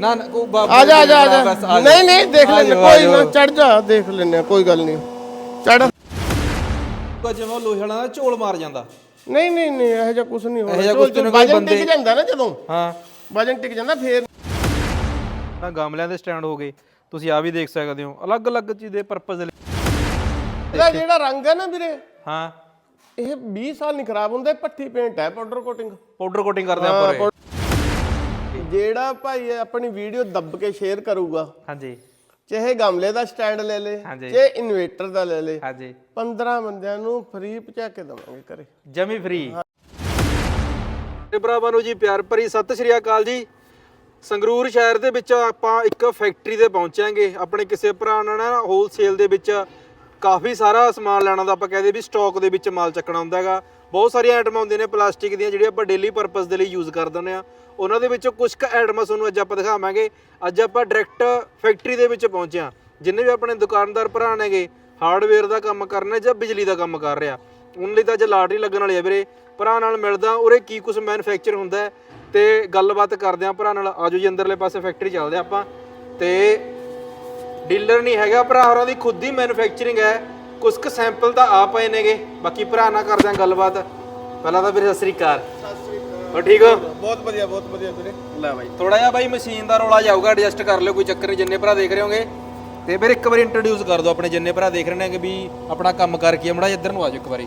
ਨਾ ਨਾ ਕੋਈ ਬਾਬੂ ਆ ਜਾ ਆ ਜਾ ਆ ਜਾ। ਬਸ ਆ ਨਹੀਂ ਨਹੀਂ ਦੇਖ ਆ ਲੈਣੇ ਜਾਓ, ਆ ਕੋਈ ਨਾ ਜਾਓ। ਚੜ ਜਾ ਦੇਖ ਲੈਣੇ ਕੋਈ ਗੱਲ ਨਹੀਂ। ਚੜ ਜਿਵੇਂ ਉਹ ਲੋਹੇ ਵਾਲਾ ਨਾ ਝੋਲ ਮਾਰ ਜਾਂਦਾ। ਨਹੀਂ ਨਹੀਂ ਨਹੀਂ ਇਹੋ ਜਿਹਾ ਕੁਝ ਨਹੀਂ ਇਹੋ ਜਿਹਾ ਹੋਣਾ ਕੁਛ ਤਾਂ ਨਹੀਂ, ਕੋਈ ਵਜਨ ਬੰਦੇ- ਟਿਕ ਜਾਂਦਾ ਨਾ ਜਦੋਂ। ਹਾਂ। ਵਜਨ ਟਿਕ ਜਾਂਦਾ ਫੇਰ। ਤਾਂ ਗਮਲਿਆਂ ਦੇ ਸਟੈਂਡ ਹੋ ਗਏ। ਤੁਸੀਂ ਆ ਵੀ ਦੇਖ ਸਕਦੇ ਹੋ ਅਲੱਗ-ਅਲੱਗ ਚੀਜ਼ ਦੇ ਪਰਪਸ ਦੇ ਲਈ। ਇਹਦਾ ਜਿਹੜਾ ਰੰਗ ਹੈ ਨਾ ਵੀਰੇ ਹਾਂ। ਇਹ 20 ਸਾਲ ਨਹੀਂ ਖਰਾਬ ਹੁੰਦਾ ਇਹ ਪੱਠੀ ਪੇਂਟ ਹੈ ਪਾਊਡਰ ਕੋਟਿੰਗ ਪਾਊਡਰ ਕੋਟਿੰਗ ਕਰਦੇ ਆ ਪੂਰੇ ਜਿਹੜਾ ਭਾਈ ਆਪਣੀ ਵੀਡੀਓ ਦੱਬ ਕੇ ਸ਼ੇਅਰ ਕਰੂਗਾ ਹਾਂਜੀ। ਚਾਹੇ ਗਮਲੇ ਦਾ ਸਟੈਂਡ ਲੈ ਲੇ ਹਾਂਜੀ। ਚਾਹੇ ਇਨਵੇਟਰ ਦਾ ਲੈ ਲੇ ਹਾਂਜੀ। 15 ਬੰਦਿਆਂ ਨੂੰ ਫ੍ਰੀ ਪਹੁੰਚਾ ਕੇ ਦਵਾਂਗੇ ਘਰੇ। ਜਮੀ ਫ੍ਰੀ। ਤੇ ਭਰਾਵਾਂ ਨੂੰ ਜੀ ਪਿਆਰ ਭਰੀ ਸਤਿ ਸ਼੍ਰੀ ਅਕਾਲ ਜੀ। ਸੰਗਰੂਰ ਸ਼ਹਿਰ ਦੇ ਵਿੱਚ ਆਪਾਂ ਇੱਕ ਫੈਕਟਰੀ ਤੇ ਪਹੁੰਚਾਂਗੇ। ਆਪਣੇ ਕਿਸੇ ਭਰਾ ਨਾਲ ਹੋਲਸੇਲ ਦੇ ਵਿੱਚ ਕਾਫੀ ਸਾਰਾ ਸਮਾਨ ਲੈਣਾ ਦਾ ਆਪਾਂ ਕਹਦੇ ਵੀ ਸਟਾਕ ਦੇ ਵਿੱਚ ਮਾਲ ਚੱਕਣਾ ਹੁੰਦਾ ਹੈਗਾ। ਬਹੁਤ ਸਾਰੀਆਂ ਆਈਟਮਾਂ ਹੁੰਦੀਆਂ ਨੇ ਪਲਾਸਟਿਕ ਦੀਆਂ, ਜਿਹੜੀਆਂ ਆਪਾਂ ਡੇਲੀ ਪਰਪਸ ਦੇ ਲਈ ਯੂਜ਼ ਕਰ ਦਿੰਦੇ ਆ ਉਹਨਾਂ ਦੇ ਵਿੱਚੋਂ ਕੁਝ ਕੁ ਆਈਟਮਾਂ ਤੁਹਾਨੂੰ ਅੱਜ ਆਪਾਂ ਦਿਖਾਵਾਂਗੇ। ਅੱਜ ਆਪਾਂ ਡਾਇਰੈਕਟ ਫੈਕਟਰੀ ਦੇ ਵਿੱਚ ਪਹੁੰਚੇ ਆ ਜਿੰਨੇ ਵੀ ਆਪਣੇ ਦੁਕਾਨਦਾਰ ਭਰਾ ਨੇਗੇ ਹਾਰਡਵੇਅਰ ਦਾ ਕੰਮ ਕਰਨਾ ਜਾਂ ਬਿਜਲੀ ਦਾ ਕੰਮ ਕਰ ਰਿਹਾ, ਉਹਨਾਂ ਲਈ ਤਾਂ ਅੱਜ ਲਾਟਰੀ ਲੱਗਣ ਵਾਲੀ ਆ ਵੀਰੇ। ਭਰਾ ਨਾਲ ਮਿਲਦਾ, ਉਰੇ ਕੀ ਕੁਝ ਮੈਨੂਫੈਕਚਰ ਹੁੰਦਾ ਹੈ, ਤੇ ਗੱਲਬਾਤ ਕਰਦੇ ਆ ਭਰਾ ਨਾਲ। ਆਜੋ ਜੀ, ਅੰਦਰਲੇ ਪਾਸੇ ਫੈਕਟਰੀ ਚੱਲਦੇ ਆ ਆਪਾਂ। ਤੇ ਡੀਲਰ ਨਹੀਂ ਹੈਗਾ ਭਰਾ ਹੋਰਾਂ ਦੀ ਖੁਦ ਦੀ ਮੈਨੂਫੈਕਚਰਿੰਗ ਹੈ। ਕੁਝ ਕੁ ਸੈਂਪਲ ਤਾਂ ਆ ਪਏ ਨੇਗੇ। ਬਾਕੀ ਭਰਾ ਨਾਲ ਕਰਦੇ ਆ ਗੱਲਬਾਤ। ਪਹਿਲਾਂ ਤਾਂ ਵੀਰੇ ਸਤਿ ਸ੍ਰੀ ਅਕਾਲ। ਹੋ ਠੀਕ ਹੋ? ਬਹੁਤ ਵਧੀਆ ਬਹੁਤ ਵਧੀਆ ਵੀਰੇ। ਲੈ ਬਾਈ ਥੋੜਾ ਜਿਹਾ ਬਾਈ ਮਸ਼ੀਨ ਦਾ ਰੋਲਾ ਜਾਊਗਾ ਐਡਜਸਟ ਕਰ ਲਿਓ ਕੋਈ ਚੱਕਰ ਨਹੀਂ ਜਿੰਨੇ ਭਰਾ ਦੇਖ ਰਹੇ ਹੋਗੇ। ਤੇ ਵੀਰੇ ਇੱਕ ਵਾਰੀ ਇੰਟਰੋਡਿਊਸ ਕਰ ਦਿਓ ਆਪਣੇ ਜਿੰਨੇ ਭਰਾ ਦੇਖ ਰਹੇ ਨੇ ਕਿ ਵੀ ਆਪਣਾ ਕੰਮ ਕਰ ਕੀ ਮੜਾ ਇੱਧਰ ਨੂੰ ਆ ਜਾਓ ਇੱਕ ਵਾਰੀ।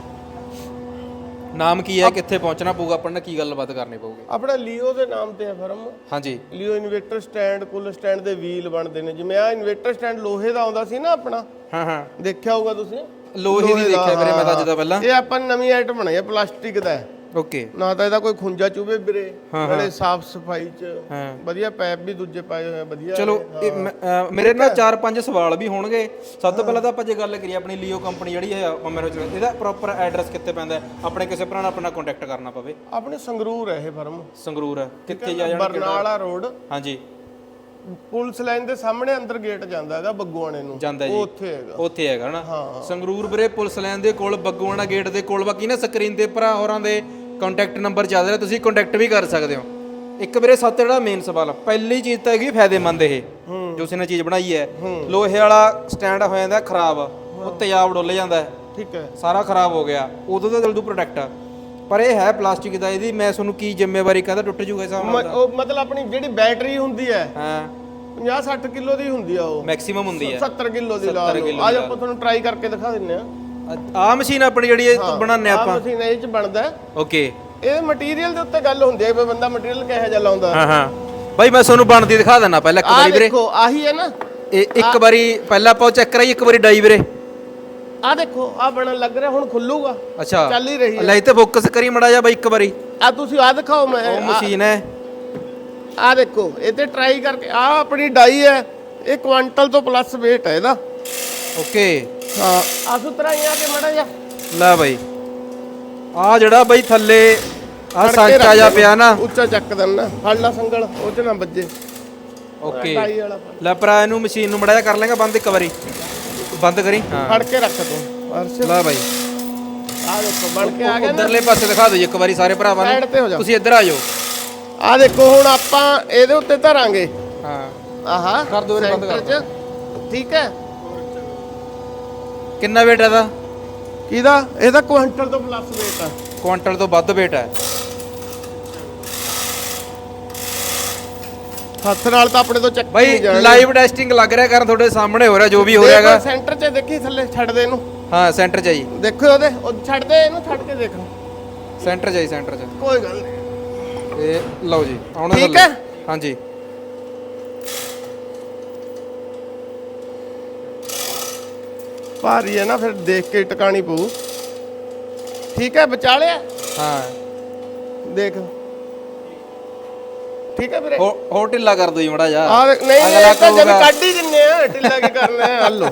ਨਾਮ ਕੀ ਹੈ ਕਿੱਥੇ ਪਹੁੰਚਣਾ ਪਊਗਾ ਆਪਾਂ ਨੂੰ ਕੀ ਗੱਲਬਾਤ ਕਰਨੀ ਪਊਗੀ? ਆਪਣਾ ਲੀਓ ਦੇ ਨਾਮ ਤੇ ਹੈ ਫਰਮ। ਹਾਂਜੀ। ਲੀਓ ਇਨਵੇਟਰ ਸਟੈਂਡ ਕੁੱਲ ਸਟੈਂਡ ਦੇ ਵੀਲ ਬਣਦੇ ਨੇ। ਜਿਵੇਂ ਆ ਇਨਵੇਟਰ ਸਟੈਂਡ ਲੋਹੇ ਦਾ ਆਉਂਦਾ ਸੀ ਨਾ ਆਪਣਾ? ਹਾਂ ਹਾਂ। ਦੇਖਿਆ ਹੋਊਗਾ ਤੁਸੀਂ? ਲੋਹੇ ਦੀ ਦੇਖਿਆ ਵੀਰੇ ਮੈਂ ਤਾਂ ਅੱਜ ਦਾ ਪਹਿਲਾਂ। ਇਹ ਆਪਾਂ ਨਵੀਂ ਆਈਟਮ ਬਣਾਈ ਹੈ ਪਲਾਸਟਿਕ ਦਾ ਹੈ। ਓਕੇ। ਨਾ ਤਾਂ ਇਹਦਾ ਕੋਈ ਖੁੰਝਾ ਚੂਬੇ ਵੀਰੇ ਬੜੇ ਸਾਫ਼ ਸਫ਼ਾਈ ਚ। ਹਾਂ। ਵਧੀਆ ਪੈਪ ਵੀ ਦੂਜੇ ਪਾਏ ਹੋਏ ਆ ਵਧੀਆ। ਚਲੋ ਇਹ ਮੈਂ- ਅਹ ਮੇਰੇ ਨਾਲ ਚਾਰ ਪੰਜ ਸਵਾਲ ਵੀ ਹੋਣਗੇ। ਸਭ ਤੋਂ ਪਹਿਲਾਂ ਤਾਂ ਆਪਾਂ ਜੇ ਗੱਲ ਕਰੀਏ ਆਪਣੀ ਲੀਓ ਕੰਪਨੀ ਜਿਹੜੀ ਹੈ ਮੈਨੂੰ ਇਹਦਾ ਪ੍ਰੋਪਰ ਐਡਰੈਸ ਕਿੱਥੇ ਪੈਂਦਾ ਹੈ? ਆਪਣੇ ਕਿਸੇ ਭਰਾ ਨਾਲ ਆਪਣਾ ਕੰਟੈਕਟ ਕਰਨਾ ਪਵੇ। ਆਪਣੇ ਸੰਗਰੂਰ ਹੈ ਇਹ ਫਰਮ। ਸੰਗਰੂਰ ਹੈ। ਕਿੱਥੇ ਜਾ ਜਾਣਾ ਬਰਨਾਲਾ ਰੋਡ। ਹਾਂਜੀ। ਪੁਲਿਸ ਲਾਈਨ ਦੇ ਸਾਹਮਣੇ ਅੰਦਰ ਗੇਟ ਜਾਂਦਾ ਹੈਗਾ ਬੱਗੂਆਣੇ ਨੂੰ। ਜਾਂਦਾ ਜੀ। ਉਹ ਉੱਥੇ ਹੈਗਾ। ਉੱਥੇ ਹੈਗਾ ਨਾ। ਸੰਗਰੂਰ ਵੀਰੇ ਪੁਲਿਸ ਲਾਈਨ ਦੇ ਕੋਲ ਬੱਗੂਆਣਾ ਗੇਟ ਦੇ ਕੋਲ ਬਾਕੀ ਨਾ ਸਕਰੀਨ ਤੇ ਭਰਾ ਹੋਰਾਂ ਦੇ ਕੰਟੈਕਟ ਨੰਬਰ ਚੱਲ ਰਿਹਾ ਤੁਸੀਂ ਕੰਟੈਕਟ ਵੀ ਕਰ ਸਕਦੇ ਹੋ। ਇੱਕ ਵੀਰੇ ਸੱਤ ਜਿਹੜਾ ਮੇਨ ਸਵਾਲ ਪਹਿਲੀ ਚੀਜ਼ ਤਾਂ ਹੈਗੀ ਫਾਇਦੇਮੰਦ ਇਹ ਜੋ ਉਸਨੇ ਚੀਜ਼ ਬਣਾਈ ਹੈ। ਲੋਹੇ ਵਾਲਾ ਸਟੈਂਡ ਹੋ ਜਾਂਦਾ ਖਰਾਬ। ਉਹ ਤੇਜ਼ਾਬ ਡੁੱਲ ਜਾਂਦਾ ਹੈ। ਠੀਕ ਹੈ। ਸਾਰਾ ਖਰਾਬ ਹੋ ਗਿਆ। ਉਦੋਂ ਤਾਂ ਜਲਦੂ ਪ੍ਰੋਡਕਟ ਆ। ਪਰ ਇਹ ਹੈ ਪਲਾਸਟਿਕ ਦਾ ਇਹਦੀ ਮੈਂ ਤੁਹਾਨੂੰ ਕੀ ਜ਼ਿੰਮੇਵਾਰੀ ਕਹਿੰਦਾ ਟੁੱਟ ਜੂਗਾ ਹਿਸਾਬ ਨਾਲ ਉਹ ਮਤਲਬ ਆਪਣੀ ਜਿਹੜੀ ਬੈਟਰੀ ਹੁੰਦੀ ਹੈ ਹਾਂ। 50 60 ਕਿਲੋ ਦੀ ਹੁੰਦੀ ਆ ਉਹ। ਮੈਕਸਿਮਮ ਹੁੰਦੀ ਹੈ। 70 ਕਿਲੋ ਦੀ ਲਾ ਲਓ। ਅੱਜ ਆਪਾਂ ਤੁਹਾਨੂੰ ਟਰਾਈ ਕਰਕੇ ਦਿਖਾ ਦਿੰਨੇ ਆ ਆ ਮਸ਼ੀਨ ਆਪਣੀ ਜਿਹੜੀ ਇਹ ਬਣਾਉਂਦੇ ਆ ਆਪਾਂ। ਮਸ਼ੀਨ ਇਹ ਚ ਬਣਦਾ ਹੈ। ਓਕੇ। ਇਹ ਮਟੀਰੀਅਲ ਦੇ ਉੱਤੇ ਗੱਲ ਹੁੰਦੀ ਹੈ ਵੀ ਬੰਦਾ ਮਟੀਰੀਅਲ ਕਿਹੋ ਜਿਹਾ ਲਾਉਂਦਾ ਹਾਂ। ਹਾਂ ਬਾਈ ਮੈਂ ਤੁਹਾਨੂੰ ਬਣਦੀ ਦਿਖਾ ਦਿੰਦਾ ਪਹਿਲਾਂ ਇੱਕ ਆ ਵਾਰੀ ਵੀਰੇ। ਦੇਖੋ ਆਹੀ ਹੈ ਨਾ। ਇਹ ਇੱਕ ਵਾਰੀ ਪਹਿਲਾਂ ਆਪਾਂ ਚੈੱਕ ਕਰਾਈ ਇੱਕ ਵਾਰੀ ਡਾਈ ਵੀਰੇ। ਆ ਦੇਖੋ ਆ ਬਣਨ ਲੱਗ ਰਿਹਾ ਹੁਣ ਖੁੱਲੂਗਾ। ਅੱਛਾ। ਚੱਲ ਹੀ ਰਹੀ ਹੈ। ਲੈ ਤੇ ਫੋਕਸ ਕਰੀ ਮੜਾ ਜਾ ਬਾਈ ਇੱਕ ਵਾਰੀ। ਆ ਤੁਸੀਂ ਆ ਦਿਖਾਓ ਮੈਂ। ਉਹ ਮਸ਼ੀਨ ਹੈ। ਆ ਦੇਖੋ ਇਹ ਤੇ ਟਰਾਈ ਕਰਕੇ ਆ ਆਪਣੀ ਡਾਈ ਹੈ। ਇਹ ਕੁਆਂਟਲ ਤੋਂ ਪਲੱਸ weight ਹੈ ਇਹਦਾ। ਓਕੇ। ਹਾਂ। ਆ ਸੁਤਰਾ ਹੀ ਆ ਕੇ ਮੜਾ ਜਾ ਲੈ ਬਾਈ। ਆ ਜਿਹੜਾ ਬਾਈ ਥੱਲੇ ਆ ਸਾਂਚਾ ਜਾ ਦੇ। ਪਿਆ ਨਾ। ਉੱਚਾ ਚੱਕ ਦੇਣਾ ਫੜ ਲਾ ਸੰਗਲ ਉਹ ਚ ਨਾ ਵੱਜੇ। ਓਕੇ। ਲੈ ਭਰਾ ਇਹਨੂੰ ਮਸ਼ੀਨ ਨੂੰ ਮੜਾ ਜਾ ਕਰ ਲੇਗਾ ਬੰਦ ਇੱਕ ਵਾਰੀ। ਬੰਦ ਕਰੀ। ਹਾਂ। ਫੜ ਕੇ ਰੱਖ ਤੂੰ। ਅਰਸ਼ ਲੈ ਬਾਈ। ਆ ਦੇਖੋ ਬਣ ਕੇ ਆ ਗਿਆ ਉਧਰਲੇ ਪਾਸੇ ਦਿਖਾ ਦਿਓ ਇੱਕ ਵਾਰੀ ਸਾਰੇ ਭਰਾਵਾਂ ਨੂੰ। ਤੁਸੀਂ ਇੱਧਰ ਆ ਜਾਓ। ਆ ਦੇਖੋ ਹੁਣ ਆਪਾਂ ਇਹਦੇ ਉੱਤੇ ਧਰਾਂਗੇ। ਹਾਂ। ਆਹਾ ਕਰ ਇਹਨੂੰ ਬੰਦ ਕਰ। ਠੀਕ ਹੈ। ਕਿੰਨਾ weight ਹੈ ਇਹਦਾ? ਕਿਹਦਾ? ਇਹਦਾ ਕੁਆਂਟਲ ਤੋਂ ਪਲੱਸ weight ਆ। ਕੁਆਂਟਲ ਤੋਂ ਵੱਧ weight ਹੈ। ਹੱਥ ਨਾਲ ਤਾਂ ਆਪਣੇ ਤੋਂ ਚੱਕ ਬਾਈ ਲਾਈਵ ਟੈਸਟਿੰਗ ਲੱਗ ਰਿਹਾ ਕਰਨ ਤੁਹਾਡੇ ਸਾਹਮਣੇ ਹੋ ਰਿਹਾ ਜੋ ਵੀ ਹੋ ਰਿਹਾ ਹੈਗਾ। ਸੈਂਟਰ 'ਚ ਦੇਖੀ ਥੱਲੇ ਛੱਡ ਦੇ ਇਹਨੂੰ। ਹਾਂ ਸੈਂਟਰ ਚ ਆਈ ਦੇਖੋ ਉਹਦੇ ਉਹ ਛੱਡ ਦੇ ਇਹਨੂੰ ਛੱਡ ਕੇ ਦੇਖ। ਸੈਂਟਰ ਚ ਆਈ ਸੈਂਟਰ ਚ। ਕੋਈ ਗੱਲ ਨਹੀਂ। ਤੇ ਲਓ ਜੀ ਆਉਣਾ ਠੀਕ। ਹੈ? ਹਾਂਜੀ। ਭਾਰੀ ਹੈ ਨਾ ਫਿਰ ਦੇਖ ਕੇ ਟਿਕਾਣੀ ਪਊ। ਠੀਕ ਹੈ ਬਚਾ ਲਿਆ? ਹਾਂ। ਦੇਖ। ਠੀਕ ਹੈ ਵੀਰੇ? ਹੋ ਹੋ ਢਿੱਲਾ ਕਰ ਦੋ ਜੀ ਮੜਾ ਜਾ ਆ ਨਹੀਂ ਨਹੀਂ ਇਹ ਤਾਂ ਜਦ ਕੱਢ ਹੀ ਦਿੰਨੇ ਆ ਢਿੱਲਾ ਕੀ ਕਰਨਾ ਹੈ? ਹਲੋ।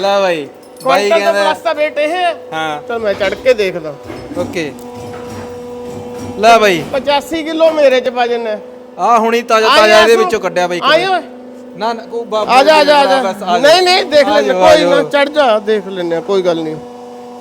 ਲੈ ਬਾਈ। ਬਾਈ ਕੁਆਂਟਲ ਤੋਂ ਕਹਿੰਦਾ ਪਲੱਸ ਦਾ ਇਹ। ਹੈ। ਹਾਂ ਚਲ ਮੈਂ ਚੜ ਕੇ ਦੇਖਦਾ। ਓਕੇ। ਲੈ ਬਾਈ। 85 ਕਿਲੋ ਮੇਰੇ ਚ ਵਜਨ ਹੈ ਆ ਹੁਣੀ ਤਾਜ਼ਾ ਤਾਜ਼ਾ ਇਹਦੇ। ਵਿੱਚੋਂ ਕੱਢਿਆ ਬਾਈ ਆਏ ਓਏ। ਨਾ ਨਾ ਕੋਈ ਬਾਬਾ ਆ ਜਾ ਆ ਜਾ ਆ ਬਸ ਜਾ। ਨਹੀਂ ਨਹੀਂ ਦੇਖ ਆ ਲੈਂਦੇ ਜਾਓ, ਆ ਕੋਈ ਨਾ ਜਾਓ। ਚੜ ਜਾ ਦੇਖ ਲੈਂਦੇ ਆ ਕੋਈ ਗੱਲ ਨਹੀਂ।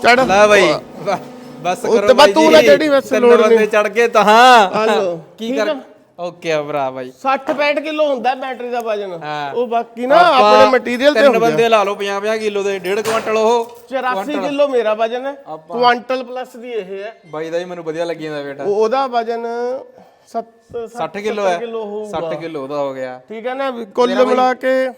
ਚੜ ਲੈ ਬਾਈ ਬ- ਬਸ ਉਹ ਕਰੋ ਤੇ ਬਸ ਬਾਈ ਤੂੰ ਨਾ ਜੀ। ਚੜ੍ਹੀ, ਬਸ ਤਿੰਨ ਲੋੜ ਬੰਦੇ ਨਹੀਂ। ਚੜ ਗਏ ਤਾਂ ਹਾਂ। ਆ ਲਓ ਕੀ ਠੀਕ ਕਰ ਆ? ਓਕੇ ਆ ਭਰਾ ਬਾਈ। 60 65 ਕਿਲੋ ਹੁੰਦਾ ਬੈਟਰੀ ਦਾ ਵਜਨ। ਉਹ ਬਾਕੀ ਨਾ ਆਪਣੇ ਮਟੀਰੀਅਲ ਤੇ ਤਿੰਨ ਬੰਦੇ ਲਾ ਲਓ 50 50 ਕਿਲੋ ਦੇ 1.5 ਕੁਇੰਟਲ ਉਹ। 84 ਕਿਲੋ ਮੇਰਾ ਵਜਨ ਹੈ। ਕੁਆਂਟਲ ਪਲੱਸ ਦੀ ਇਹ ਹੈ। ਬਾਈ ਦਾ ਹੀ ਮੈਨੂੰ ਵਧੀਆ ਲੱਗੀ ਜਾਂਦਾ ਬੇਟਾ। ਉਹ- ਉਹਦਾ ਵਜਨ 7 60 ਕਿਲੋ ਹੈ। ਕਿਲੋ ਹੋਊਗਾ। 60 ਕਿਲੋ ਉਹਦਾ ਹੋ ਗਿਆ। ਠੀਕ ਹੈ ਨਾ ਵੀ ਕੁੱਲ ਮਿਲਾ ਕੇ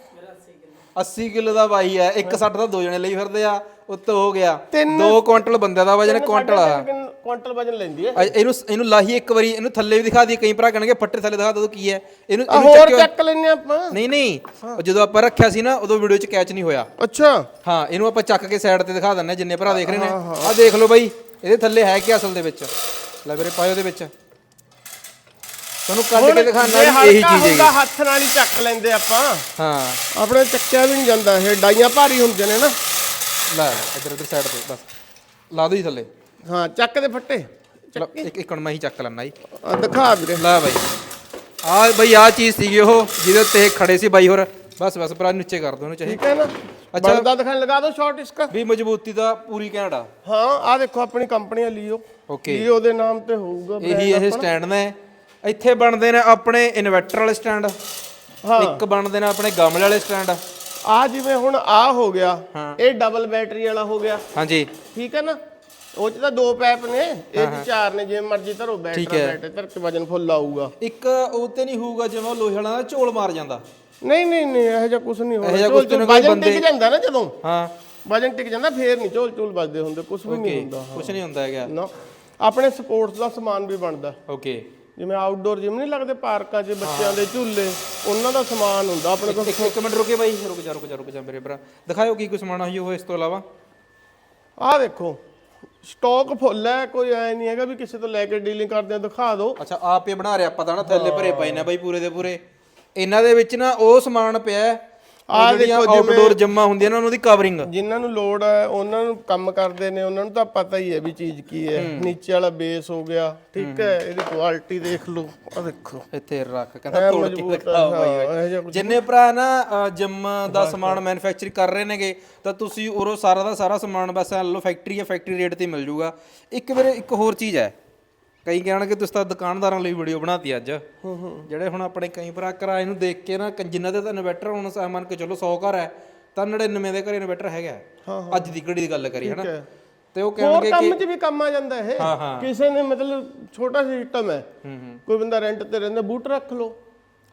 80 ਕਿਲੋ ਦਾ ਬਾਈ ਹੈ। 160 ਦਾ ਦੋ ਜਣੇ ਲਈ ਫਿਰਦੇ ਆ। ਉੱਤੇ ਹੋ ਗਿਆ। ਤਿੰਨ- 2 ਕੁਇੰਟਲ ਬੰਦੇ ਦਾ ਵਜਨ ਕੁਇੰਟਲ ਆ। ਕੁਆਂਟਲ ਵਜਨ ਲੈਂਦੀ ਹੈ। ਇਹਨੂੰ ਇਹਨੂੰ ਲਾਹੀ ਇੱਕ ਵਾਰੀ ਇਹਨੂੰ ਥੱਲੇ ਵੀ ਦਿਖਾ ਦੀ ਕਈ ਭਰਾ ਕਹਿਣਗੇ ਫੱਟੇ ਥੱਲੇ ਦਿਖਾ ਦੋ ਕੀ ਹੈ? ਇਹਨੂੰ ਹੋਰ ਚੱਕ ਲੈਨੇ ਆਪਾਂ। ਨਹੀਂ ਨਹੀਂ। ਉਹ ਜਦੋਂ ਆਪਾਂ ਰੱਖਿਆ ਸੀ ਨਾ ਉਦੋਂ ਵੀਡੀਓ 'ਚ ਕੈਚ ਨਹੀਂ ਹੋਇਆ। ਅੱਛਾ। ਹਾਂ ਇਹਨੂੰ ਆਪਾਂ ਚੱਕ ਕੇ ਸਾਈਡ ਤੇ ਦਿਖਾ ਦਿੰਨੇ ਜਿੰਨੇ ਭਰਾ ਦੇਖ ਰਹੇ ਨੇ। ਆਹ ਦੇਖ ਲਓ ਬਾਈ। ਇਹਦੇ ਥੱਲੇ ਹੈ ਕੀ ਅਸਲ ਦੇ ਵਿੱਚ? ਲੈ ਵੀਰੇ ਪਾਇਓ ਦੇ ਵਿੱਚ। ਤੁਹਾਨੂੰ ਕੱਢ ਕੇ ਦਿਖਾਣਾ ਇਹ ਚੀਜ਼ ਹੈਗੀ। ਹੁੰਦਾ ਹੱਥ ਨਾਲ ਹੀ ਚੱਕ ਲੈਂਦੇ ਆਪਾਂ। ਹਾਂ। ਆਪਣੇ ਚੱਕਿਆ ਵੀ ਨਹੀਂ ਜਾਂਦਾ ਇਹ ਡਾਈਆਂ ਭਾਰੀ ਹੁੰਦੀਆਂ ਨੇ ਨਾ। ਲੈ ਇੱਧਰ ਇੱਧਰ ਸਾਈਡ ਤੇ ਬਸ। ਲਾ ਦੋ ਜੀ ਥੱਲੇ। ਹਾਂ ਚੱਕ ਦੇ ਫੱਟੇ। ਇੱਕ ਇੱਕ ਮੈਂ ਹੀ ਚੱਕ ਲੈਣਾ ਜੀ। ਦਿਖਾ ਵੀਰੇ। ਲੈ ਬਾਈ। ਆ ਬਈ ਆ ਚੀਜ਼ ਸੀਗੀ ਉਹ ਜਿਹਦੇ ਉੱਤੇ ਖੜੇ ਸੀ ਬਾਈ ਹੋਰ। ਬਸ ਬਸ ਭਰਾ ਨੀਚੇ ਕਰ ਦੋ ਉਹਨੂੰ ਚਾਹੇ। ਠੀਕ ਹੈ ਨਾ? ਅੱਛਾ। ਬਣਦਾ ਦਿਖਾਣ ਲਗਾ ਦੋ ਸ਼ਾਰਟ ਇਸਕਾ ਵੀ ਮਜ਼ਬੂਤੀ ਦਾ ਪੂਰੀ ਘੈਂਟ ਆ। ਹਾਂ ਆ ਦੇਖੋ ਆਪਣੀ ਕੰਪਨੀ ਆ ਲੀਓ ਓਕੇ ਲੀਓ ਦੇ ਨਾਮ ਤੇ ਹੋਊਗਾ ਇਹੀ ਇਹ ਸਟੈਂਡ ਨੇ ਇੱਥੇ ਬਣਦੇ ਨੇ ਆਪਣੇ ਇਨਵਰਟਰ ਵਾਲੇ ਸਟੈਂਡ। ਹਾਂ। ਇੱਕ ਬਣਦੇ ਨੇ ਆਪਣੇ ਗਮਲੇ ਵਾਲੇ ਸਟੈਂਡ। ਆ ਜਿਵੇਂ ਹੁਣ ਆ ਹੋ ਗਿਆ। ਇਹ ਡਬਲ ਬੈਟਰੀ ਵਾਲਾ ਹੋ ਗਿਆ। ਹਾਂਜੀ। ਠੀਕ ਹੈ ਨਾ? ਉਹ ਚ ਤਾਂ ਦੋ ਪੈਪ ਨੇ ਇਹ ਚ ਚਾਰ ਨੇ ਜਿਵੇਂ ਮਰਜ਼ੀ ਧਰੋ ਬੈਟਰੀ। ਬੈਟਰੀ ਧਰ ਕੇ ਵਜਨ ਫੁੱਲ ਆਊਗਾ। ਇੱਕ ਉਹ ਤੇ ਨਹੀਂ ਹੋਊਗਾ ਜਿਵੇਂ ਉਹ ਲੋਹੇ ਵਾਲਾ ਝੋਲ ਮਾਰ ਜਾਂਦਾ। ਨਹੀਂ ਨਹੀਂ ਨਹੀਂ ਇਹੋ ਜਿਹਾ ਕੁਝ ਨਹੀਂ ਹੋਣਾ। ਝੋਲ ਝੋਲ ਵਜਨ ਟਿਕ ਜਾਂਦਾ ਨਾ ਜਦੋਂ? ਹਾਂ। ਵਜਨ ਟਿਕ ਜਾਂਦਾ ਫੇਰ ਨਹੀਂ ਝੋਲ ਝੋਲ ਵੱਜਦੇ ਹੁੰਦੇ ਕੁਝ ਵੀ ਨਹੀਂ ਹੁੰਦਾ ਕੁਝ ਨਹੀਂ ਹੁੰਦਾ ਹੈਗਾ। ਨਾ। ਆਪਣੇ ਸਪੋਰਟਸ ਦਾ ਸਮਾਨ ਵੀ ਬਣਦਾ। ਓਕੇ ਜਿਵੇਂ ਆਊਟਡੋਰ ਜਿਮ ਨਹੀਂ ਲੱਗਦੇ ਪਾਰਕਾਂ 'ਚ ਬੱਚਿਆਂ ਦੇ ਝੂਲੇ ਉਹਨਾਂ ਦਾ ਸਮਾਨ ਹੁੰਦਾ ਆਪਣੇ ਕੋਲ ਇੱਕ ਇੱਕ ਮਿੰਟ ਰੁਕੇ ਬਾਈ ਰੁਕ ਜਾ ਰੁਕ ਜਾ ਰੁਕ ਜਾ ਮੇਰੇ ਭਰਾ। ਦਿਖਾਓ ਕੀ ਕੁਛ ਸਮਾਨ ਹੋਈ ਉਹ ਇਸ ਤੋਂ ਇਲਾਵਾ। ਆਹ ਦੇਖੋ ਸਟਾਕ ਫੁੱਲ ਹੈ ਕੋਈ ਐ ਨਹੀਂ ਹੈਗਾ ਵੀ ਕਿਸੇ ਤੋਂ ਲੈ ਕੇ ਡੀਲਿੰਗ ਕਰਦੇ ਆ ਦਿਖਾ ਦਿਓ। ਅੱਛਾ ਆਪ ਬਣਾ ਰਿਹਾ ਪਤਾ ਨਾ ਥੱਲੇ ਭਰੇ ਪਏ ਨੇ ਬਾਈ ਪੂਰੇ ਦੇ ਪੂਰੇ। ਇਹਨਾਂ ਦੇ ਵਿੱਚ ਨਾ ਉਹ ਸਮਾਨ ਪਿਆ ਜਿਹੜੀਆਂ ਦੇਖੋ ਆਊਟਡੋਰ ਜੰਮਾ ਹੁੰਦੀਆਂ ਨੇ ਉਹਨਾਂ ਦੀ ਕਵਰਿੰਗ ਜਿਨ੍ਹਾਂ ਨੂੰ ਲੋੜ ਹੈ ਉਹਨਾਂ ਨੂੰ ਕੰਮ ਕਰਦੇ ਨੇ ਉਹਨਾਂ ਨੂੰ ਤਾਂ ਪਤਾ ਹੀ ਹੈ ਵੀ ਚੀਜ਼ ਕੀ ਹੈ। ਨੀਚੇ ਵਾਲਾ ਬੇਸ ਹੋ ਗਿਆ ਠੀਕ ਹੈ ਇਹਦੀ ਕੁਆਲਿਟੀ ਦੇਖ ਲਓ ਆ ਦੇਖੋ। ਇੱਥੇ ਰੱਖ ਕਹਿੰਦਾ ਤੋੜ ਕੇ ਦਿਖਾਓ ਬਾਈ। ਜਿੰਨੇ ਭਰਾ ਨਾ ਜਿਮ ਦਾ ਸਮਾਨ ਮੈਨੂਫੈਕਚਰ ਕਰ ਰਹੇ ਨੇਗੇ ਤਾਂ ਤੁਸੀਂ ਉਰੋਂ ਸਾਰਾ ਦਾ ਸਾਰਾ ਸਮਾਨ ਬਸ ਲਓ ਫੈਕਟਰੀ ਹੈ ਫੈਕਟਰੀ ਰੇਟ ਤੇ ਮਿਲ ਜੂਗਾ। ਇੱਕ ਵੀਰੇ ਇੱਕ ਹੋਰ ਚੀਜ਼ ਹੈ ਕਈ ਕਹਿਣਗੇ ਤੁਸੀਂ ਤਾਂ ਦੁਕਾਨਦਾਰਾਂ ਲਈ ਵੀਡੀਓ ਬਣਾਤੀ ਅੱਜ। ਜਿਹੜੇ ਹੁਣ ਆਪਣੇ ਕਈ ਭਰਾ ਕਿਰਾਏ ਨੂੰ ਦੇਖ ਕੇ ਨਾ ਜਿਨ੍ਹਾਂ ਦੇ ਤਾਂ ਇਨਵਰਟਰ ਹੁਣ ਮੰਨ ਕੇ ਚਲੋ 100 ਘਰ ਹੈ ਤਾਂ 99 ਦੇ ਘਰੇ ਇਨਵਰਟਰ ਹੈਗਾ ਹੈ। ਅੱਜ ਦੀ ਘੜੀ ਦੀ ਗੱਲ ਕਰੀ ਹਨਾ? ਹੈ। ਤੇ ਉਹ ਕਹਿਣਗੇ ਕੰਮ ਕਿ 'ਚ ਵੀ ਕੰਮ ਆ ਜਾਂਦਾ ਇਹ। ਹਾਂ, ਹਾਂ। ਕਿਸੇ ਨੇ ਮਤਲਬ ਛੋਟਾ ਸਿਸਟਮ ਹੈ। ਹੂੰ ਹੂੰ। ਕੋਈ ਬੰਦਾ ਰੈਂਟ ਤੇ ਰਹਿੰਦਾ ਬੂਟ ਰੱਖ ਲਓ।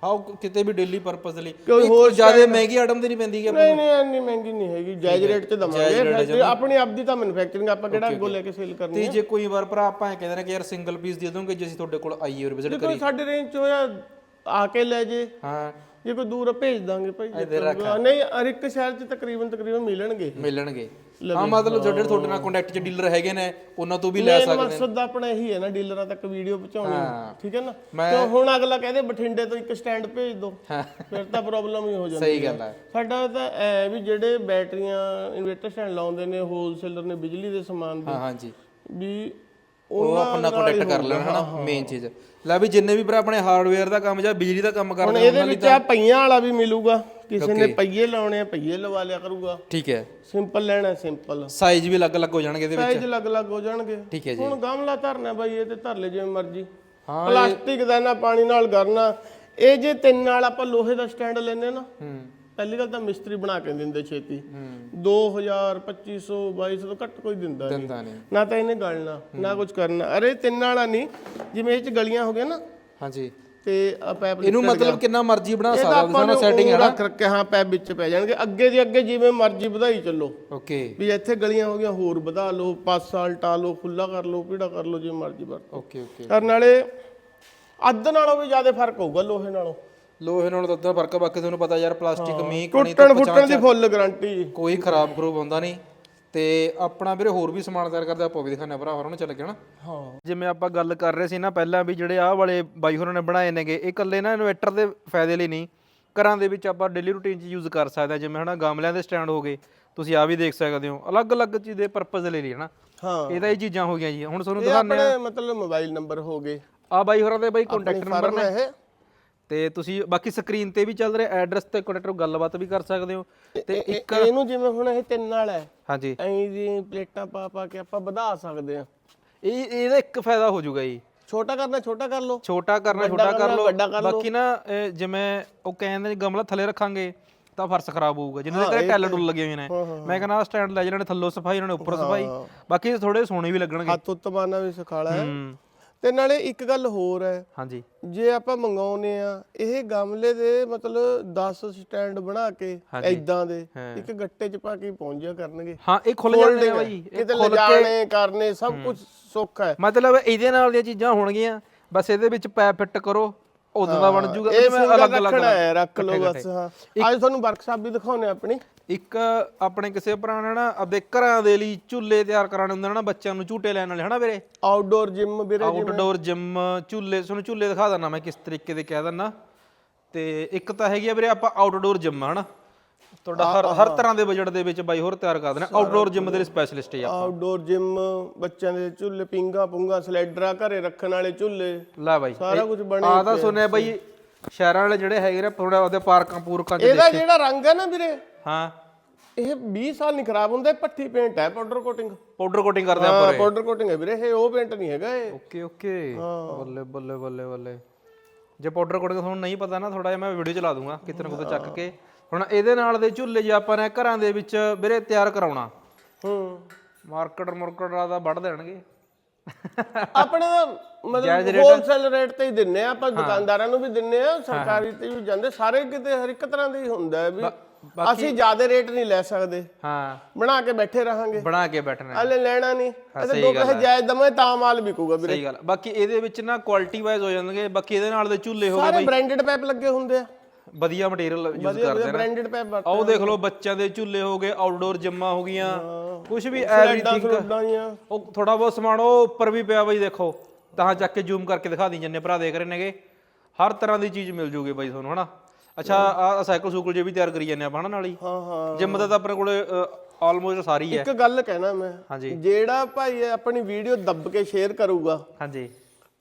ਹਾਂ ਕਿਤੇ ਵੀ ਡੇਲੀ ਪਰਪਸ ਲਈ। ਕੋਈ ਹੋਰ ਜ਼ਿਆਦਾ ਮਹਿੰਗੀ ਆਈਟਮ ਤੇ ਨਹੀਂ ਪੈਂਦੀ ਕਿ ਨਹੀਂ ਨਹੀਂ ਇੰਨੀ ਮਹਿੰਗੀ ਨਹੀਂ ਹੈਗੀ। ਜਾਇਜ਼ ਰੇਟ 'ਚ ਦਵਾਂਗੇ। ਆਪਣੀ ਆਪਦੀ ਤਾਂ ਮੈਨੂਫੈਕਚਰਿੰਗ ਆਪਾਂ ਕਿਹੜਾ ਅੱਗੋਂ ਲੈ ਕੇ ਸੇਲ ਕਰਨੀ ਤੇ ਜੇ ਕੋਈ ਵਾਰ ਭਰਾ ਆਪਾਂ ਕਹਿੰਦੇ ਨੇ ਕਿ ਯਾਰ ਸਿੰਗਲ ਪੀਸ ਦੇ ਦੋਗੇ ਜੇ ਅਸੀਂ ਤੁਹਾਡੇ ਕੋਲ ਆਈਏ ਔਰ ਵਿਜ਼ਿਟ ਕੋਈ ਸਾਡੇ ਰੇਂਜ 'ਚ ਹੋਇਆ ਆ ਕੇ ਲੈ ਜੇ। ਹਾਂ। ਜੇ ਕੋਈ ਦੂਰ ਆ, ਭੇਜ ਦਾਂਗੇ ਭਾਈ। ਨਹੀਂ ਹਰ ਇੱਕ ਸ਼ਹਿਰ 'ਚ ਤਕਰੀਬਨ ਤਕਰੀਬਨ ਮਿਲਣਗੇ। ਮਿਲਣਗੇ। ਹਾਂ ਮਤਲਬ ਜਿਹੜੇ ਤੁਹਾਡੇ ਨਾਲ ਕੰਟੈਕਟ ਚ ਡੀਲਰ ਹੈਗੇ ਨੇ ਉਹਨਾਂ ਤੋਂ ਵੀ ਲੈ ਮੇਨ ਸਕਦੇ ਮਕਸਦ ਤਾਂ ਆਪਣਾ ਇਹੀ ਹੈ ਨਾ ਡੀਲਰਾਂ ਤੱਕ ਵੀਡੀਓ ਪਹੁੰਚਾਉਣੀ। ਠੀਕ ਹੈ ਨਾ? ਕਿਉਂ ਹੁਣ ਅਗਲਾ ਕਹਦੇ ਬਠਿੰਡੇ ਤੋਂ ਇੱਕ ਸਟੈਂਡ ਭੇਜ ਦਿਓ ਫਿਰ ਤਾਂ ਪ੍ਰੋਬਲਮ ਹੀ ਹੋ ਜਾਂਦੀ ਸਹੀ ਗੱਲ ਹੈ। ਸਾਡਾ ਤਾਂ ਐ ਵੀ ਜਿਹੜੇ ਬੈਟਰੀਆਂ ਇਨਵੇਟਰ ਸਟੈਂਡ ਲਾਉਂਦੇ ਨੇ ਹੋਲਸੇਲਰ ਨੇ ਬਿਜਲੀ ਦੇ ਸਮਾਨ ਦੇ। ਹਾਂ ਹਾਂਜੀ। ਵੀ ਉਹ ਆਪਣਾ ਕੰਟੈਕਟ ਕਰ ਲੈਣ ਹਨਾ ਮੇਨ ਚੀਜ਼। ਲੈ ਵੀ ਜਿੰਨੇ ਵੀ ਭਰਾ ਆਪਣੇ ਹਾਰਡਵੇਅਰ ਦਾ ਕੰਮ ਜਾਂ ਬਿਜਲੀ ਦਾ ਕੰਮ ਹੁਣ ਕਰਦੇ ਨੇ ਇਹਦੇ ਵਿੱਚ ਆ ਪਈਆਂ ਵਾਲਾ ਵੀ ਮਿਲੂਗਾ। ਕਿਸੇ ਨੇ ਪਈਏ ਲਾਉਣੇ ਆ ਪਈਏ ਲਵਾ ਲਿਆ ਕਰੂਗਾ। ਠੀਕ ਹੈ। ਸਿੰਪਲ ਲੈਣਾ ਸਿੰਪਲ ਸਾਈਜ਼ ਵੀ ਅਲੱਗ-ਅਲੱਗ ਹੋ ਜਾਣਗੇ ਇਹਦੇ ਵਿੱਚ। ਸਾਈਜ਼ ਅਲੱਗ-ਅਲੱਗ ਹੋ ਜਾਣਗੇ। ਠੀਕ ਹੈ ਜੀ। ਹੁਣ ਗਮਲਾ ਧਰਨਾ ਬਾਈ ਇਹ ਤੇ ਧਰ ਲੈ ਜਿਵੇਂ ਮਰਜ਼ੀ। ਹਾਂ, ਪਲਾਸਟਿਕ ਦਾ ਨਾ ਪਾਣੀ ਨਾਲ ਕਰਨਾ ਇਹ ਜੇ ਤਿੰਨ ਨਾਲ ਆਪਾਂ ਲੋਹੇ ਦਾ ਸਟੈਂਡ ਲੈਨੇ ਨਾ ਹੂੰ। ਪਹਿਲੀ ਗੱਲ ਤਾਂ ਮਿਸਤਰੀ ਬਣਾ ਕੇ ਦਿੰਦੇ ਛੇਤੀ। 2000 2500 2200 ਤੋਂ ਘੱਟ ਕੋਈ ਦਿੰਦਾ ਨਹੀਂ ਦੰਦਾਂ ਨੇ। ਨਾ ਤਾਂ ਇਹਨੇ ਗਲਣਾ ਨਾ ਕੁਝ ਕਰਨਾ। ਅਰੇ ਤਿੰਨ ਵਾਲਾ ਨਹੀਂ ਜਿਵੇਂ ਇਹ ਚ ਗਲੀਆਂ ਹੋ ਗਈਆਂ ਨਾ। ਹਾਂਜੀ। ਤੇ ਆ ਪੈਪ ਇਹਨੂੰ ਮਤਲਬ ਕਿੰਨਾ ਮਰਜ਼ੀ ਬਣਾ ਸਕਦਾ ਉਹਦਾ ਨੇ ਸੈਟਿੰਗ ਹੈ ਨਾ। ਰੱਖ ਰੱਖਿਆ ਹਾਂ ਪੈਪ ਵਿੱਚ ਪੈ ਜਾਣਗੇ। ਅੱਗੇ ਦੀ ਅੱਗੇ ਜਿਵੇਂ ਮਰਜ਼ੀ ਵਧਾਈ ਚੱਲੋ। ਓਕੇ। ਵੀ ਇੱਥੇ ਗਲੀਆਂ ਹੋ ਗਈਆਂ ਹੋਰ ਵਧਾ ਲਓ ਪਾਸਾ ਉਲਟਾ ਲਓ ਖੁੱਲਾ ਕਰ ਲਓ ਪੀੜਾ ਕਰ ਲਓ ਜਿਵੇਂ ਮਰਜ਼ੀ ਵਰਤੋ। Okay okay. ਕਰਨ ਨਾਲੇ ਅੱਧ ਨਾਲੋਂ ਵੀ ਜ਼ਿਆਦਾ ਫ਼ਰਕ ਹੋਊਗਾ ਲੋਹੇ ਨਾਲੋਂ। ਲੋਹੇ ਨਾਲ ਤਾਂ ਉਦਾਂ ਫ਼ਰਕ ਆ, ਬਾਕੀ ਤੁਹਾਨੂੰ ਪਤਾ ਯਾਰ ਪਲਾਸਟਿਕ ਮੀਂਹ ਕਣੀ ਟੁੱਟਣ ਫੁੱਟਣ ਦੀ ਫੁੱਲ ਗਾਰੰਟੀ। ਕੋਈ ਖਰਾਬ ਖਰੂਬ ਹੁੰਦਾ ਨਹੀਂ। ਤੇ ਆਪਣਾ ਵੀਰੇ ਹੋਰ ਵੀ ਸਮਾਨ ਤਿਆਰ ਕਰਦੇ ਆਪਾਂ ਉਹ ਵੀ ਦਿਖਾਣੇ ਭਰਾ ਹੋਰਾਂ ਨੂੰ ਚੱਲ ਗਿਆ ਨਾ। ਹਾਂ। ਜਿਵੇਂ ਆਪਾਂ ਗੱਲ ਕਰ ਰਹੇ ਸੀ ਨਾ ਪਹਿਲਾਂ ਵੀ ਜਿਹੜੇ ਆਹ ਵਾਲੇ ਬਾਈ ਹੋਰਾਂ ਨੇ ਬਣਾਏ ਨੇਗੇ ਇਹ ਇਕੱਲੇ ਨਾ ਇਨਵਰਟਰ ਦੇ ਫਾਇਦੇ ਲਈ ਨਹੀਂ। ਘਰਾਂ ਦੇ ਵਿੱਚ ਆਪਾਂ ਡੇਲੀ ਰੂਟੀਨ 'ਚ ਯੂਜ਼ ਕਰ ਸਕਦੇ ਹਾਂ ਜਿਵੇਂ ਹਨਾ ਗਮਲਿਆਂ ਦੇ ਸਟੈਂਡ ਹੋ ਗਏ ਤੁਸੀਂ ਆ ਵੀ ਦੇਖ ਸਕਦੇ ਹੋ ਅਲੱਗ-ਅਲੱਗ ਚੀਜ਼ ਦੇ ਪਰਪਸ ਦੇ ਲਈ ਹਨਾ। ਹਾਂ। ਇਹਦਾ ਇਹ ਚੀਜ਼ਾਂ ਹੋ ਗਈਆਂ ਜੀ। ਹੁਣ ਤੁਹਾਨੂੰ ਇਹ ਆਪਣੇ ਮਤਲਬ ਮੋਬਾਈਲ ਨੰਬਰ ਹੋ ਗਏ। ਆ ਬਾਈ ਹੋਰਾਂ ਦੇ ਬਾਈ ਕੰਟੈਕਟ ਨੰਬਰ ਹੈ ਇਹ। ਤੇ ਤੁਸੀਂ ਬਾਕੀ ਸਕਰੀਨ ਤੇ ਵੀ ਚੱਲ ਰਿਹਾ ਐਡਰੈਸ ਤੇ ਕੰਟੈਕਟ ਗੱਲਬਾਤ ਵੀ ਕਰ ਸਕਦੇ ਹੋ। ਤੇ ਇਹ- ਇਹਨੂੰ ਜਿਵੇਂ ਹੁਣ ਇਹ ਤਿੰਨ ਨਾਲ ਹੈ ਹਾਂਜੀ। ਐਂ ਦੀ ਪਲੇਟਾਂ ਪਾ ਪਾ ਕੇ ਆਪਾਂ ਵਧਾ ਸਕਦੇ ਆ ਇਹ ਇਹਦਾ ਇੱਕ ਫਾਇਦਾ ਹੋ ਜਾਊਗਾ ਜੀ। ਛੋਟਾ ਕਰਨਾ ਛੋਟਾ ਕਰ ਲਓ। ਛੋਟਾ ਕਰਨਾ ਛੋਟਾ ਕਰ ਲਓ। ਕਰ। ਬਾਕੀ ਨਾ ਜਿਵੇਂ ਉਹ ਕਹਿੰਦੇ ਨੇ ਗਮਲਾ ਥੱਲੇ ਰੱਖਾਂਗੇ ਤਾਂ ਫਰਸ਼ ਖਰਾਬ ਹੋਊਗਾ। ਜਿੰਨੇ ਦੇ ਟੈਲ ਟੁੱਲ ਲੱਗੇ ਹੋਏ ਨੇ। ਮੈਂ ਕਹਿੰਦਾ ਸਟੈਂਡ ਲੈ ਜਿਹਨਾਂ ਨੇ ਥੱਲੋਂ ਸਫ਼ਾਈ ਉਹਨਾਂ ਨੇ ਉੱਪਰ ਸਫ਼ਾਈ। ਬਾਕੀ ਥੋੜੇ ਸੋਹਣੇ ਵੀ ਲੱਗਣਗੇ। ਹੱਥ ਉੱਤ ਮਾਰਨਾ ਵੀ ਸਿਖਾਲਾ ਹੂੰ। ਤੇ ਨਾਲੇ ਇੱਕ ਗੱਲ ਹੋਰ ਹੈ। ਹਾਂਜੀ। ਜੇ ਆਪਾਂ ਮੰਗਾਉਨੇ ਆ ਇਹ ਗਮਲੇ ਦੇ ਮਤਲਬ 10 ਸਟੈਂਡ ਬਣਾ ਕੇ ਐਦਾਂ ਦੇ ਇੱਕ ਗੱਟੇ 'ਚ ਪਾ ਕੇ ਪਹੁੰਚ ਜਾ ਕਰਨਗੇ। ਹਾਂ ਇਹ ਖੁੱਲ ਜਾਂਦੇ ਨੇ ਬਾਈ। ਕਿਤੇ ਲਿਜਾਣੇ ਕਰਨੇ ਸਭ ਕੁਝ ਸੌਖਾ ਹੈ। ਮਤਲਬ ਇਹਦੇ ਨਾਲ ਦੀਆਂ ਚੀਜ਼ਾਂ ਹੋਣਗੀਆਂ ਬਸ ਇਹਦੇ ਵਿੱਚ ਪੈਪ ਫਿੱਟ ਕਰੋ ਉਦੋਂ ਦਾ ਬਣ ਜੂਗਾ ਇਹ ਸਿੰਗਲ ਅਲੱਗ ਅਲੱਗ ਰੱਖ ਲਓ ਬਸ ਹਾਂ। ਅੱਜ ਤੁਹਾਨੂੰ ਵਰਕਸ਼ਾਪ ਵੀ ਦਿਖਾਉਣੇ ਆਪਣੀ। ਇੱਕ ਆਪਣੇ ਕਿਸੇ ਭਰਾ ਨੇ ਨਾ ਆਪਦੇ ਘਰਾਂ ਦੇ ਲਈ ਝੂਲੇ ਤਿਆਰ ਕਰਾਣੇ ਹੁੰਦੇ ਨੇ ਨਾ ਬੱਚਿਆਂ ਨੂੰ ਝੂਟੇ ਲੈਣ ਵਾਲੇ ਹਨਾ ਵੀਰੇ? ਆਊਟਡੋਰ ਜਿਮ ਵੀਰੇ ਆਊਟਡੋਰ ਜਿਮ ਝੂਲੇ ਤੁਹਾਨੂੰ ਝੂਲੇ ਦਿਖਾ ਦਿੰਦਾ ਮੈਂ ਕਿਸ ਤਰੀਕੇ ਦੇ ਕਹਿ ਦਿੰਦਾ। ਤੇ ਇੱਕ ਤਾਂ ਹੈਗੀ ਆ ਵੀਰੇ ਆਪਾਂ ਆਊਟਡੋਰ ਜਿਮ ਹਨਾ? ਤੁਹਾਡਾ ਹਰ ਹਰ ਤਰ੍ਹਾਂ ਦੇ ਬਜਟ ਦੇ ਵਿੱਚ ਬਾਈ ਹੋਰ ਤਿਆਰ ਕਰ ਦੇਣਾ ਆਊਟਡੋਰ ਜਿਮ ਦੇ ਸਪੈਸ਼ਲਿਸਟ ਆ ਆਊਟਡੋਰ ਜਿਮ ਬੱਚਿਆਂ ਦੇ ਝੁੱਲੇ ਪਿੰਗਾ ਪੁੰਗਾ ਸਲਾਈਡਰਾਂ ਘਰੇ ਰੱਖਣ ਵਾਲੇ ਝੁੱਲੇ। ਲੈ ਬਾਈ ਸਾਰਾ ਕੁਝ ਬਣਿਆ ਆ ਤਾਂ ਸੁਣਿਆ ਬਾਈ ਸ਼ਹਿਰਾਂ ਵਾਲੇ ਜਿਹੜੇ ਹੈਗੇ ਨੇ ਥੋੜਾ ਉਹਦੇ ਪਾਰਕਾਂ ਪੂਰਕਾਂ ਚ ਇਹਦਾ ਜਿਹੜਾ ਰੰਗ ਹੈ ਨਾ ਵੀਰੇ? ਹਾਂ। ਇਹ 20 ਸਾਲ ਨਹੀਂ ਖਰਾਬ ਹੁੰਦਾ ਇਹ ਪੱਠੀ ਪੇਂਟ ਹੈ ਪਾਊਡਰ ਕੋਟਿੰਗ ਪਾਊਡਰ ਕੋਟਿੰਗ ਕਰਦੇ ਆ ਹਾਂ ਪਾਊਡਰ ਕੋਟਿੰਗ ਹੈ ਵੀਰੇ ਇਹ ਉਹ ਪੇਂਟ ਨਹੀਂ ਹੈਗਾ ਇਹ। Okay okay. ਬੱਲੇ ਬੱਲੇ ਬੱਲੇ ਬੱਲੇ। ਜੇ ਪਾਊਡਰ ਕੋਟਿੰਗ ਤੁਹਾਨੂੰ ਨਹੀਂ ਪਤਾ ਨਾ ਥੋੜਾ ਜਿਹਾ ਮੈਂ ਵੀਡੀਓ ਚਲਾ ਦੂੰਗਾ ਕਿਤੇ ਨਾ ਕਿਤੇ ਚੱਕ ਕੇ। ਹੁਣ ਇਹਦੇ ਨਾਲ ਦੇ ਝੁੱਲੇ ਜੇ ਆਪਾਂ ਨੇ ਘਰਾਂ ਦੇ ਵਿੱਚ ਵੀਰੇ ਤਿਆਰ ਕਰਾਉਣਾ। ਹੂੰ। ਮਾਰਕੀਟ ਮੁਰਕਟ ਦਾ ਵੱਢ ਦੇਣਗੇ। ਆਪਣੇ ਮਤਲਬ ਹੋਲਸੇਲ ਰੇਟ ਤੇ ਹੀ ਦਿੰਨੇ ਆ ਆਪਾਂ ਦੁਕਾਨਦਾਰਾਂ ਨੂੰ ਵੀ ਦਿੰਨੇ ਆ ਸਰਕਾਰੀ ਤੇ ਵੀ ਜਾਂਦੇ ਸਾਰੇ ਕਿਤੇ ਹਰ ਇੱਕ ਤਰ੍ਹਾਂ ਦਾ ਹੀ ਹੁੰਦਾ ਵੀ ਅਸੀਂ ਜ਼ਿਆਦਾ ਰੇਟ ਨਹੀਂ ਲੈ ਸਕਦੇ। ਹਾਂ। ਬਣਾ ਕੇ ਬੈਠੇ ਰਹਾਂਗੇ। ਬਣਾ ਕੇ ਬੈਠਣਾ। ਹਲੇ ਲੈਣਾ ਨਹੀਂ। ਇਹਦੇ ਦੋ ਪੈਸੇ ਜਾਇਜ਼ ਦਮੇ ਤਾਂ ਮਾਲ ਵਿਕੂਗਾ ਵੀਰੇ। ਸਹੀ ਗੱਲ ਬਾਕੀ ਇਹਦੇ ਵਿੱਚ ਨਾ ਕੁਆਲਿਟੀ ਵਾਈਜ਼ ਹੋ ਜਾਣਗੇ ਬਾਕੀ ਇਹਦੇ ਨਾਲ ਦੇ ਝੁੱਲੇ ਹੋ ਸਾਰੇ ਬ੍ਰਾਂਡਡ ਪੈਪ ਲੱਗੇ ਹੁੰਦੇ ਆ। ਵਧੀਆ ਮਟੀਰੀਅਲ ਯੂਜ਼ ਕਰਦੇ ਵਧੀਆ ਬ੍ਰਾਂਡਡ ਪੈਪ ਵਰਤ ਆਓ ਦੇਖ ਲਓ ਬੱਚਿਆਂ ਦੇ ਝੁੱਲੇ ਹੋ ਗਏ ਆਊਟਡੋਰ ਜਿੰਮਾਂ ਹੋ ਗਈਆਂ। ਕੁਝ ਵੀ ਐਵਰੀਥਿੰਗ ਉਹ ਥੋੜਾ ਬਹੁਤ ਸਮਾਨ ਉਹ ਉੱਪਰ ਵੀ ਪਿਆ ਬਾਈ ਦੇਖੋ। ਤਾਂ ਚੱਕ ਕੇ ਜ਼ੂਮ ਕਰਕੇ ਦਿਖਾ ਦੀ ਜੰਨੇ ਭਰਾ ਦੇਖ ਰਹੇ ਨੇਗੇ। ਹਰ ਤਰ੍ਹਾਂ ਦੀ ਚੀਜ਼ ਮਿਲ ਜੂਗੀ ਬਾਈ ਤੁਹਾਨੂੰ ਹਨਾ? ਅੱਛਾ ਆ ਸਾਈਕਲ ਸੂਕਲ ਜੇ ਵੀ ਤਿਆਰ ਕਰੀ ਜਾਂਦੇ ਆਪਾਂ ਹਨਾ ਨਾਲ ਹੀ? ਹਾਂ ਹਾਂ। ਜਿੰਮ ਦਾ ਤਾਂ ਆਪਣੇ ਕੋਲੇ ਆਲਮੋਸਟ ਸਾਰੀ ਹੈ। ਇੱਕ ਗੱਲ ਕਹਿਣਾ ਮੈਂ। ਜਿਹੜਾ ਭਾਈ ਆਪਣੀ ਵੀਡੀਓ ਦੱਬ ਕੇ ਸ਼ੇਅਰ ਕਰੂਗਾ ਹਾਂਜੀ।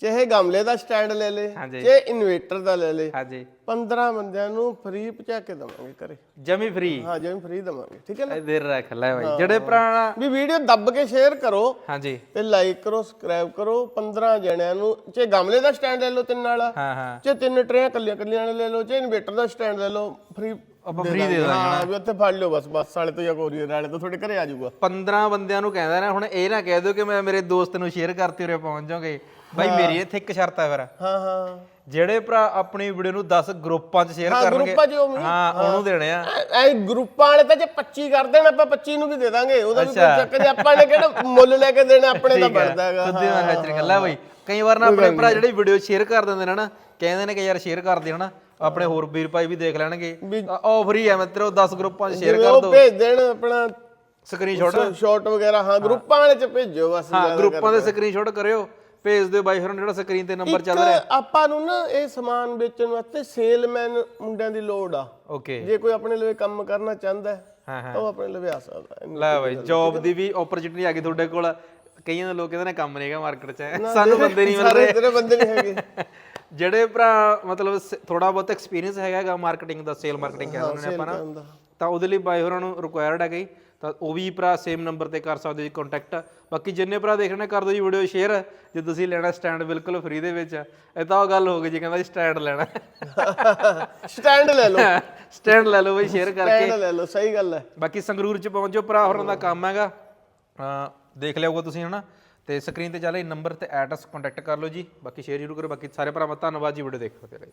ਚਾਹੇ ਗਮਲੇ ਦਾ ਸਟੈਂਡ ਲੈ ਲੇ ਹਾਂਜੀ। ਚਾਹੇ ਇਨਵੇਟਰ ਦਾ ਲੈ ਲੇ ਹਾਂਜੀ। 15 ਬੰਦਿਆਂ ਨੂੰ ਫ੍ਰੀ ਪਹੁੰਚਾ ਕੇ ਦਵਾਂਗੇ ਘਰੇ। ਜਮੀ ਫ੍ਰੀ? ਹਾਂ ਜਿਵੇਂ ਫ੍ਰੀ ਦਵਾਂਗੇ ਠੀਕ ਹੈ ਨਾ? ਦੇਰ ਰੱਖ ਲੈ ਬਾਈ। ਜਿਹੜੇ ਭਰਾ ਵੀ ਵੀਡੀਓ ਦੱਬ ਕੇ ਸ਼ੇਅਰ ਕਰੋ ਹਾਂਜੀ। ਤੇ ਲਾਈਕ ਕਰੋ ਸਬਸਕ੍ਰਾਈਬ ਕਰੋ 15 ਜਣਿਆਂ ਨੂੰ ਚਾਹੇ ਗਮਲੇ ਦਾ ਸਟੈਂਡ ਲੈ ਲਓ ਤਿੰਨ ਵਾਲਾ ਹਾਂ ਹਾਂ। ਚਾਹੇ ਤਿੰਨ ਟਰੇਆਂ ਕੱਲੀਆਂ ਕੱਲੀਆਂ ਲੈ ਲਓ ਚਾਹੇ ਇਨਵੇਟਰ ਦਾ ਸਟੈਂਡ ਲੈ ਲਓ ਫ੍ਰੀ ਆਪਾਂ ਫ੍ਰੀ ਦੇ ਦਾਂਗੇ ਹਾਂ ਵੀ ਉੱਥੇ ਫੜ ਲਿਓ ਬਸ ਬੱਸ ਵਾਲੇ ਤੋਂ ਜਾਂ ਕੋਰੀਅਰ ਵਾਲੇ ਤੋਂ ਤੁਹਾਡੇ ਘਰੇ ਆ ਜਾਊਗਾ। 15 ਬੰਦਿਆਂ ਨੂੰ ਕਹਿੰਦਾ ਨਾ ਹੁਣ ਇਹ ਨਾ ਕਹਿ ਦਿਓ ਕਿ ਮੈਂ ਮੇਰੇ ਦੋਸਤ ਨੂੰ ਸ਼ੇਅਰ ਕਰਤੇ ਉਰੇ ਪਹੁੰਚ ਜਾਓਗੇ। ਬਾਈ ਮੇਰੀ ਇੱਥੇ ਇੱਕ ਸ਼ਰਤ ਹੈ ਫਿਰ। ਹਾਂ ਹਾਂ। ਜਿਹੜੇ ਭਰਾ ਆਪਣੀ ਵੀਡੀਓ ਨੂੰ 10 ਗਰੁੱਪਾਂ 'ਚ ਸ਼ੇਅਰ ਹਾਂ, ਕਰਨਗੇ ਗਰੁੱਪਾਂ 'ਚ ਉਹ ਵੀ। ਹਾਂ ਉਹਨੂੰ ਦੇਣੇ ਆ। ਐ ਗਰੁੱਪਾਂ ਵਾਲੇ ਤਾਂ ਜੇ 25 ਕਰ ਦੇਣ ਆਪਾਂ 25 ਨੂੰ ਵੀ ਦੇ ਦਾਂਗੇ। ਉਹਦਾ ਵੀ ਕੋਈ ਚੱਕਰ ਨਹੀਂ ਆਪਾਂ ਨੇ ਕਿਹੜਾ ਮੁੱਲ ਲੈ ਕੇ ਦੇਣਾ ਆਪਣੇ ਦਾ ਬਣਦਾ ਹੈਗਾ। ਖੁਦ ਦਾ ਹੈਚਰ ਕਰ ਲੈ ਬਾਈ। ਕਈ ਵਾਰ ਨਾ ਆਪਣੇ ਭਰਾ ਜਿਹੜੇ ਵੀਡੀਓ ਸ਼ੇਅਰ ਕਰ ਦਿੰਦੇ ਨੇ ਨਾ ਕਹਿੰਦੇ ਨੇ ਕਿ ਯਾਰ ਸ਼ੇਅਰ ਕਰ ਦੇ ਹਨਾ। ਆਪਣੇ ਹੋਰ ਵੀਰ ਭਾਈ ਵੀ ਦੇਖ ਲੈਣਗੇ। ਉਹ ਫ੍ਰੀ ਆ ਮਿੱਤਰੋ 10 ਗਰੁੱਪਾਂ 'ਚ ਸ਼ੇਅਰ ਜਿਵੇਂ ਕਰ ਉਹ ਦਿਓ ਭੇਜ ਦੇਣ ਆਪਣਾ ਸਕਰੀਨਸ਼ਾਟ ਸ਼ਾਰਟ ਵਗੈਰਾ ਹਾਂ ਗਰੁੱਪਾਂ ਵਾਲੇ ਚ ਭੇਜੋ ਬਸ ਹਾਂ ਗਰੁੱਪਾਂ ਦੇ ਸਕਰੀਨਸ਼ਾਟ ਕਰਿਓ। ਭੇਜ ਦਿਓ ਬਾਈ ਫਿਰ ਜਿਹੜਾ ਸਕਰੀਨ ਤੇ ਨੰਬਰ ਚੱਲ ਰਿਹਾ। ਆਪਾਂ ਨੂੰ ਨਾ ਇਹ ਸਮਾਨ ਵੇਚਣ ਵਾਸਤੇ ਸੇਲਮੈਨ ਮੁੰਡਿਆਂ ਦੀ ਲੋੜ ਆ। ਓਕੇ ਜੇ ਕੋਈ ਆਪਣੇ ਲਈ ਕੰਮ ਕਰਨਾ ਚਾਹੁੰਦਾ ਹੈ, ਹਾਂ ਹਾਂ। ਤਾਂ ਉਹ ਆਪਣੇ ਲਈ ਆ ਸਕਦਾ। ਲੈ ਬਾਈ ਜੌਬ ਦੀ ਵੀ ਓਪਰਚੁਨਿਟੀ ਆ ਗਈ ਤੁਹਾਡੇ ਕੋਲ। ਕਈਆਂ ਦੇ ਲੋਕ ਕਹਿੰਦੇ ਨੇ ਕੰਮ ਨਹੀਂ ਹੈਗਾ ਮਾਰਕੀਟ 'ਚ। ਸਾਨੂੰ ਬੰਦੇ ਨਹੀਂ ਮਿਲ ਸਾਰੇ ਤੇਰੇ ਬੰਦੇ ਨਹੀਂ ਹੈਗੇ। ਜਿਹੜੇ ਭਰਾ ਮਤਲਬ ਥੋੜਾ ਬਹੁਤ ਐਕਸਪੀਰੀਅੰਸ ਹੈਗਾ ਮਾਰਕੀਟਿੰਗ ਦਾ ਸੇਲ ਮਾਰਕੀਟਿੰਗ ਕਹਿੰਦੇ ਨੇ ਆਪਾਂ ਨਾ। ਤਾਂ ਉਹਦੇ ਲਈ ਬਾਈ ਹੋਰਾਂ ਨੂੰ ਰਿਕੁਆਇਰਡ ਹੈ ਗਈ। ਤਾਂ ਉਹ ਵੀ ਭਰਾ ਸੇਮ ਨੰਬਰ ਤੇ ਕਰ ਸਕਦੇ ਜੀ ਕੰਟੈਕਟ ਬਾਕੀ ਜਿੰਨੇ ਭਰਾ ਦੇਖਣੇ ਕਰ ਦਿਓ ਜੀ ਵੀਡੀਓ ਸ਼ੇਅਰ ਜੇ ਤੁਸੀਂ ਲੈਣਾ ਸਟੈਂਡ ਬਿਲਕੁਲ ਫ੍ਰੀ ਦੇ ਵਿੱਚ ਇਹ ਤਾਂ ਉਹ ਗੱਲ ਹੋ ਗਈ ਜੀ ਕਹਿੰਦਾ ਜੀ ਸਟੈਂਡ ਲੈਣਾ। ਸਟੈਂਡ ਲੈ ਲਓ। ਸਟੈਂਡ ਲੈ ਲਓ ਬਈ ਸ਼ੇਅਰ ਕਰਕੇ। ਸਟੈਂਡ ਲੈ ਲਓ ਸਹੀ ਗੱਲ ਹੈ। ਬਾਕੀ ਸੰਗਰੂਰ ਚ ਪਹੁੰਚੋ ਭਰਾ ਹੋਰਾਂ ਦਾ ਕੰਮ ਹੈਗਾ। ਦੇਖ ਲਿਆਓਗਾ ਤੁਸੀਂ ਹਨਾ। ਤੇ ਸਕਰੀਨ ਤੇ ਚੱਲ ਰਿਹਾ ਨੰਬਰ ਤੇ ਐਡਰੈਸ ਕੰਟੈਕਟ ਕਰ ਲਓ ਜੀ। ਬਾਕੀ ਸ਼ੇਅਰ ਜ਼ਰੂਰ ਕਰੋ ਬਾਕੀ ਸਾਰੇ ਭਰਾਵਾਂ ਦਾ ਧੰਨਵਾਦ ਜੀ ਵੀਡੀਓ ਦੇਖੋ ਤੇ ਲਈ।